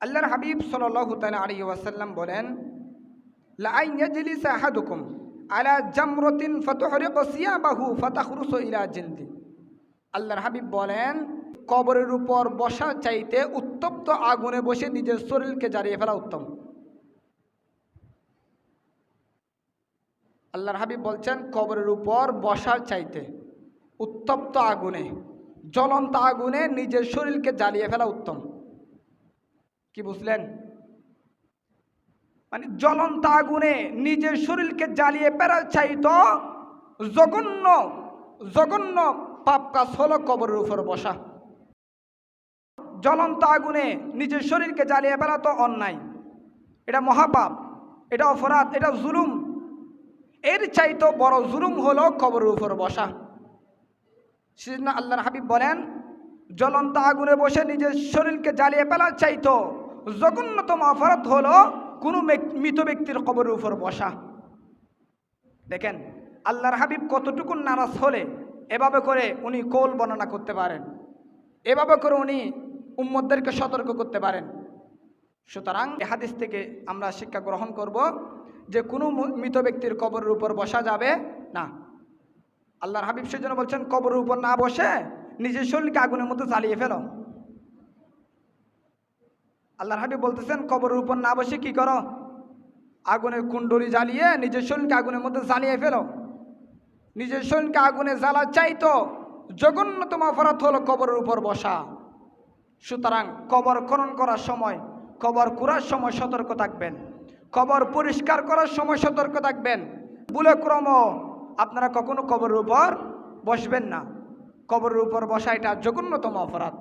আল্লাহর হাবিব সাল্লাল্লাহু তাআলা আলাইহি ওয়াসাল্লাম বলেন লা আন ইয়াজলিসা আহাদুকুম আলা জামরাতিন ফাতুহরিকু সিয়াবাহু ফাতাখরুসু ইলা জিলদি। আল্লাহর হাবিব বলেন, কবরের উপর বসা চাইতে উত্তপ্ত আগুনে বসে নিজের শরীরকে জ্বালিয়ে ফেলা উত্তম। আল্লাহর হাবিব বলছেন, কবরের উপর বসার চাইতে উত্তপ্ত আগুনে, জ্বলন্ত আগুনে নিজের শরীরকে জ্বালিয়ে ফেলা উত্তম। কি বুঝলেন? মানে জ্বলন্ত আগুনে নিজের শরীরকে জ্বালিয়ে চাইতো জঘন্য জঘন্য পাপ কাজ হলো কবরের উপর বসা। জ্বলন্ত আগুনে নিজের শরীরকে জ্বালিয়ে ফেলা তো অন্যায়। এটা মহাপাপ, এটা অপরাধ, এটা জুলুম। এর চাইতো বড় জুলুম হলো কবরের উপর বসা। সেজন্য আল্লাহর হাবিব বলেন, জ্বলন্ত আগুনে বসে নিজের শরীরকে জ্বালিয়ে ফেলার চাইতো জঘন্যতম অপরাধ হলো কোনো মৃত ব্যক্তির কবরের উপর বসা। দেখেন, আল্লাহর হাবিব কতটুকু নারাজ হলে এভাবে করে উনি কোল বর্ণনা করতে পারেন। এভাবে করে উনি উম্মদদেরকে সতর্ক করতে পারেন। সুতরাং হাদিস থেকে আমরা শিক্ষা গ্রহণ করব যে কোনো মৃত ব্যক্তির কবরের উপর বসা যাবে না। আল্লাহর হাবিব সেজন্য বলছেন, কবরের উপর না বসে নিজের শরীরকে আগুনের মধ্যে চালিয়ে ফেলো। আল্লাহর হাবিব বলতেছেন, কবরের উপর না বসে কি করো? আগুনের কুণ্ডলি জ্বালিয়ে নিজের শরীরকে আগুনের মধ্যে জ্বালিয়ে ফেলো। নিজের শরীরকে আগুনে জ্বালা চাইতো জঘন্যতম অপরাধ হলো কবরের উপর বসা। সুতরাং কবর খনন করার সময়, কবর কুড়ার সময় সতর্ক থাকবেন। কবর পরিষ্কার করার সময় সতর্ক থাকবেন। বুলে ক্রম আপনারা কখনো কবরের উপর বসবেন না। কবরের উপর বসা এটা জঘন্যতম অপরাধ।